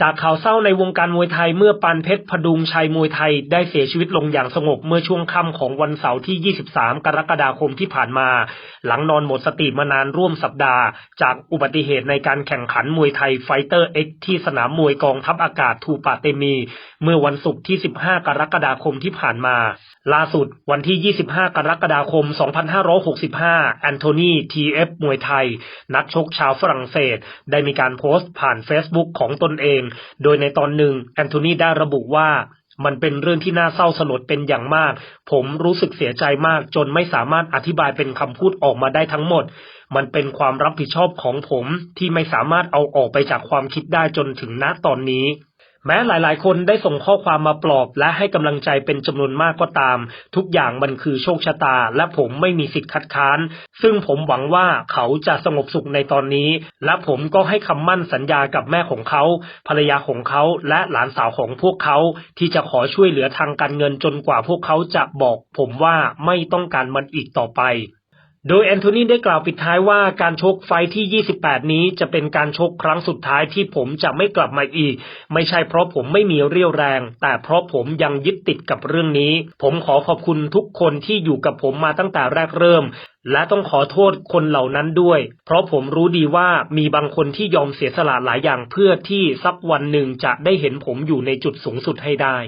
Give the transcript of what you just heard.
จากข่าวเศร้าในวงการมวยไทยเมื่อปานเพชรพดุงชัยมวยไทยได้เสียชีวิตลงอย่างสงบเมื่อช่วงค่ำของวันเสาร์ที่ 23 กรกฎาคมที่ผ่านมา หลังนอนหมดสติมานานร่วมสัปดาห์ จากอุบัติเหตุในการแข่งขันมวยไทยไฟเตอร์เอ็กที่สนามมวยกองทัพอากาศทูปาเตมี เมื่อวันศุกร์ที่ 15 กรกฎาคมที่ผ่านมาล่าสุดวันที่ 25 กรกฎาคม 2565 แอนโทนีทีเอฟมวยไทย นักชกชาวฝรั่งเศส ได้มีการโพสต์ผ่าน Facebook ของตนเองโดยในตอนหนึ่งแอนโทนีได้ระบุว่ามันเป็นเรื่องที่น่าเศร้าสลดเป็นอย่างมาก ผมรู้สึกเสียใจมากจนไม่สามารถอธิบายเป็นคำพูดออกมาได้ทั้งหมด มันเป็นความรับผิดชอบของผมที่ไม่สามารถเอาออกไปจากความคิดได้จนถึงณตอนนี้ แม้หลายๆ คนได้ส่งข้อความมาปลอบและให้กำลังใจเป็นจำนวนมากก็ตาม ทุกอย่างมันคือโชคชะตา และผมไม่มีสิทธิ์คัดค้าน ซึ่งผมหวังว่าเขาจะสงบสุขในตอนนี้ และผมก็ให้คำมั่นสัญญากับแม่ของเขา ภรรยาของเขาและหลานสาวของพวกเขา ที่จะขอช่วยเหลือทางการเงินจนกว่าพวกเขาจะบอก ผมว่าไม่ต้องการมันอีกต่อไป โดยแอนโทนีได้กล่าวปิดท้ายว่าการชกไฟที่ 28 นี้จะเป็นการชกครั้งสุดท้ายที่ผมจะไม่กลับมาอีก ไม่ใช่เพราะผมไม่มีเรี่ยวแรง แต่เพราะผมยังยึดติดกับเรื่องนี้ ผมขอขอบคุณทุกคนที่อยู่กับผมมาตั้งแต่แรกเริ่ม และต้องขอโทษคนเหล่านั้นด้วย เพราะผมรู้ดีว่ามีบางคนที่ยอมเสียสละหลายอย่างเพื่อที่สักวันหนึ่งจะได้เห็นผมอยู่ในจุดสูงสุดให้ได้